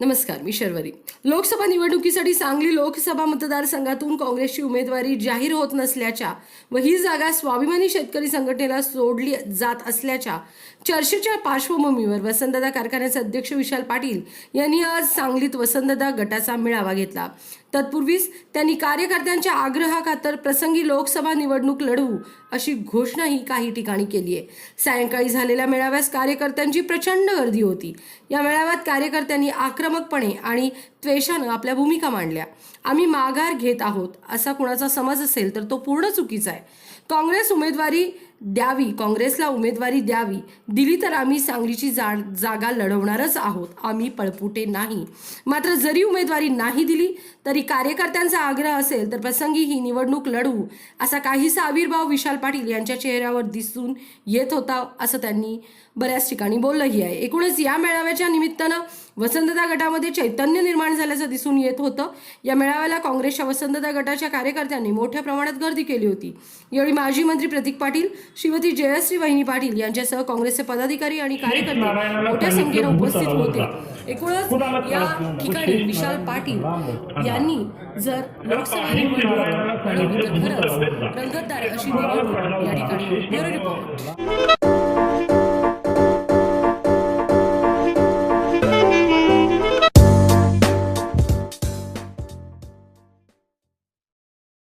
नमस्कार मी शर्वरी. लोकसभा निवडणुकीसाठी सांगली लोकसभा मतदारसंघातून काँग्रेसची उमेदवारी जाहीर होत नसल्याच्या व ही जागा स्वाभिमानी शेतकरी संघटनेला सोडली जात असल्याच्या चर्चेच्या पार्श्वभूमीवर वसंतदादा कारखान्याचे अध्यक्ष विशाल पाटील यांनी आज सांगलीत वसंतदादा गटाचा मेळावा घेतला. तत्पूर्वीच त्यांनी कार्यकर्त्यांच्या आग्रहाखातर प्रसंगी लोकसभा निवडणूक लढवू अशी घोषणाही काही ठिकाणी केली आहे. सायंकाळी झालेल्या मेळाव्यास कार्यकर्त्यांची प्रचंड गर्दी होती. या मेळाव्यात कार्यकर्त्यांनी आक्रमकपणे आणि त्वेषानं आपल्या भूमिका मांडल्या. आम्ही माघार घेत आहोत असा कुणाचा समज असेल तर तो पूर्ण चुकीचा आहे. काँग्रेस उमेदवारी द्यावी काँग्रेसला उमेदवारी द्यावी. दिली तर आम्ही सांगलीची जा जागा लढवणारच आहोत. आम्ही पळपुटे नाही. मात्र जरी उमेदवारी नाही दिली तरी कार्यकर्त्यांचा आग्रह असेल तर प्रसंगी ही निवडणूक लढवू असा काहीसा आविर्भाव विशाल पाटील यांच्या चेहऱ्यावर दिसून येत होता असं त्यांनी बऱ्याच ठिकाणी बोललंही आहे. एकूणच या मेळाव्याच्या निमित्तानं वसंतदा गटामध्ये चैतन्य निर्माण झाल्याचं दिसून येत होतं. या मेळाव्याला काँग्रेसच्या वसंतदा गटाच्या कार्यकर्त्यांनी मोठ्या प्रमाणात गर्दी केली होती. यावेळी माजी मंत्री प्रतीक पाटील श्रीमती जयश्री वहिनी पाटील यांच्यासह काँग्रेसचे पदाधिकारी आणि कार्यकर्ते मोठ्या संख्येनं उपस्थित होते. एकूणच या ठिकाणी विशाल पाटील यांनी जर लोकसभा तर खरंच रंगतदार अशी निवडणूक या ठिकाणी रिपोर्ट.